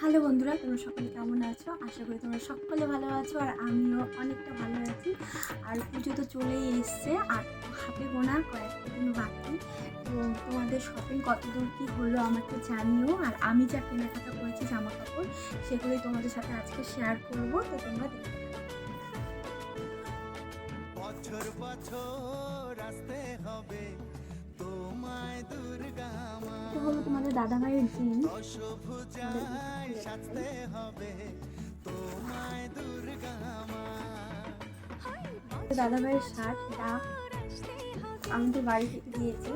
Hello বন্ধুরা, তোমরা সকলে কেমন আছো? আশা করি তোমরা সকলে ভালো আছো আর আমিও অনেকটা ভালো আছি। আর পুজো তো চলেই এসছে, আর হাতে গোনা কয়েকটা দিন বাকি। তো তোমাদের শপিং কতদূর কী হলো আমাকে জানিও। আর আমি যা কেনাকাটা করেছি জামা কাপড় সেগুলোই তোমাদের সাথে আজকে শেয়ার করব। তো তোমরা দেখতে। বছর বছর আসতে হবে। এটা হলো তোমাদের দাদাভাইয়ের জিন্স দশভুজায় সাজতে হবে তোমায় দুর্গা মা। দাদাভাইয়ের শার্ট এটা আমি তো বাড়ি থেকে দিয়েছি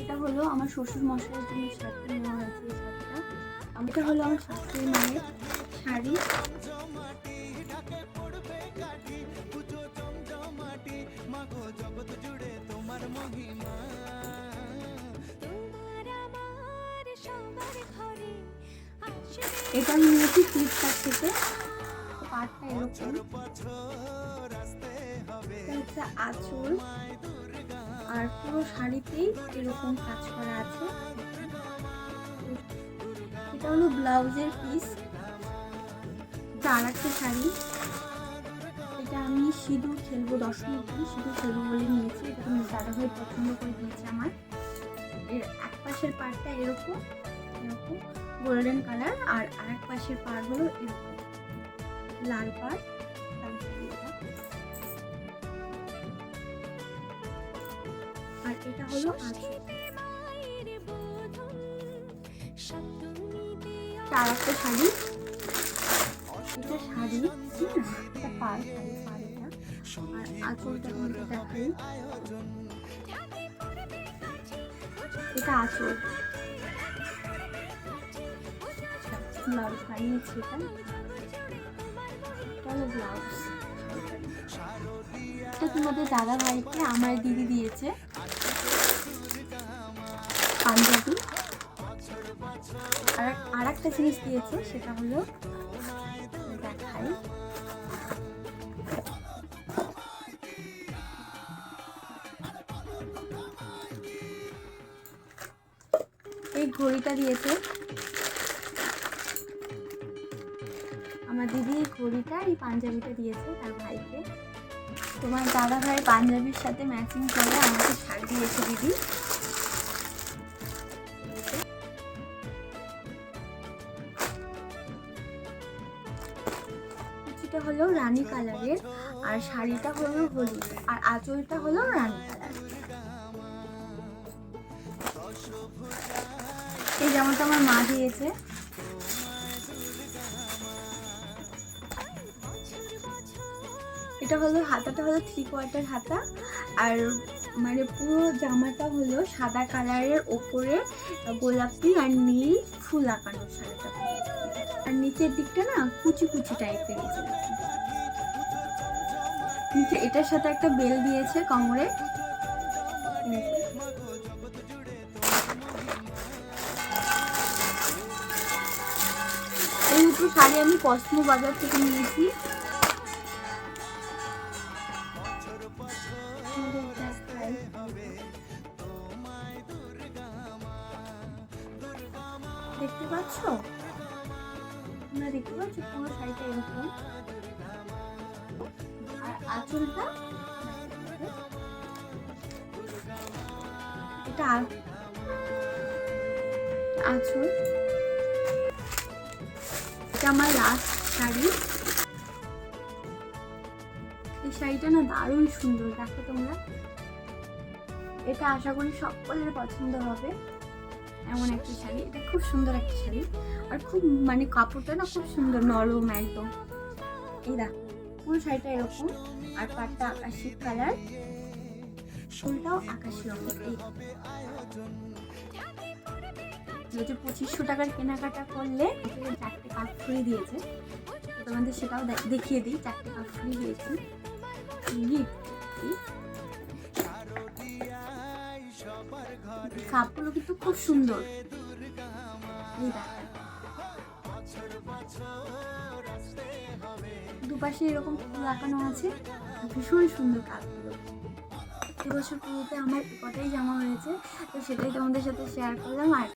এটা হলো আমার শ্বশুর মশাইয়ের জন্য শার্টটা নেওয়া হয়েছে শার্টটা। এটা হলো আমার শাশুড়ি মায়ের শাড়ি। মহিমা। এটা আমি নিয়েছি ফ্লিপকার্ট থেকে পাটটা এরকম। হচ্ছে আঁচল। আর পুরো শাড়িতেই এরকম কাজ করা আছে। এটা হলো ব্লাউজের পিস এটা আর একটা শাড়ি। এটা আমি সিঁদুর খেলব দশমীর দিন সিঁদুর খেলব বলে নিয়েছি এটা তুমি দাদাভাই পছন্দ করে দিয়েছে আমার। এর এক পাশের পাড়টা এরকম এরকম গোল্ডেন কালার আর আরেক পাশের পাড় হলো এরকম লাল পাড় আর এটা হলো আর একটা শাড়ি। এটা শাড়ি হুম, এটা পাল শাড়ি। এটা আঁচল ব্লাউজ বানিয়েছি এটা এটা ব্লাউজ এটা তোমাদের দাদা ভাইকে আমার দিদি দিয়েছে। পাঞ্জাবি আর আর একটা জিনিস দিয়েছে, সেটা হলো এই ঘড়িটা দিয়েছে। আমার দিদি এই ঘড়িটা এই পাঞ্জাবিটা দিয়েছে তার ভাইকে। তোমার দাদা ভাই পাঞ্জাবির সাথে ম্যাচিং করে আমাকে শাড়ি দিয়েছে দিদি। হলো রানী কালারের, আর শাড়িটা হলো হলুদ, আর আঁচলটা হলো রানী কালার এই জামাটা আমার মা দিয়েছে। এটা হলো হাতাটা হলো থ্রি কোয়ার্টার হাতা, আর মানে পুরো জামাটা হলো সাদা কালারের ওপরে গোলাপি আর নীল ফুল আঁকানো শাড়িটা। আর নিচের দিকটা না কুচি কুচি টাইপের এটার সাথে একটা বেল দিয়েছে কোমরে। দুটো শাড়ি আমি কসমো বাজার থেকে নিয়েছি। দেখতে পাচ্ছ? তোমরা দেখতে পাচ্ছ পুরো শাড়িটা এরকম। আর আঁচলটা এটা আঁচল। এটা আমার লাস্ট শাড়ি। এই শাড়িটা না দারুণ সুন্দর, দেখো তোমরা। এটা আশা করি সকলের পছন্দ হবে, এমন একটা শাড়ি। এটা খুব সুন্দর একটা শাড়ি। আর খুব মানে কাপড়টা না খুব সুন্দর, নরম একদম। এই দেখো, পুরো শাড়িটা এরকম। আর পাটটা আকাশি কালার। ফুলটাও আকাশি রঙের, এই। যেহেতু পঁচিশশো টাকার কেনাকাটা করলে চারটে কাপ ফ্রি দিয়েছে। তোমাদের সেটাও দেখিয়ে দিই, চারটে কাপ ফ্রি দিয়েছি। গিফট কাপগুলো কিন্তু খুব সুন্দর। দুপাশে এরকম আঁকানো আছে। ভীষণ সুন্দর কাপগুলো এবছর পুজোতে আমার কটাই জামা হয়েছে, তো সেটাই তোমাদের সাথে শেয়ার করলাম। আর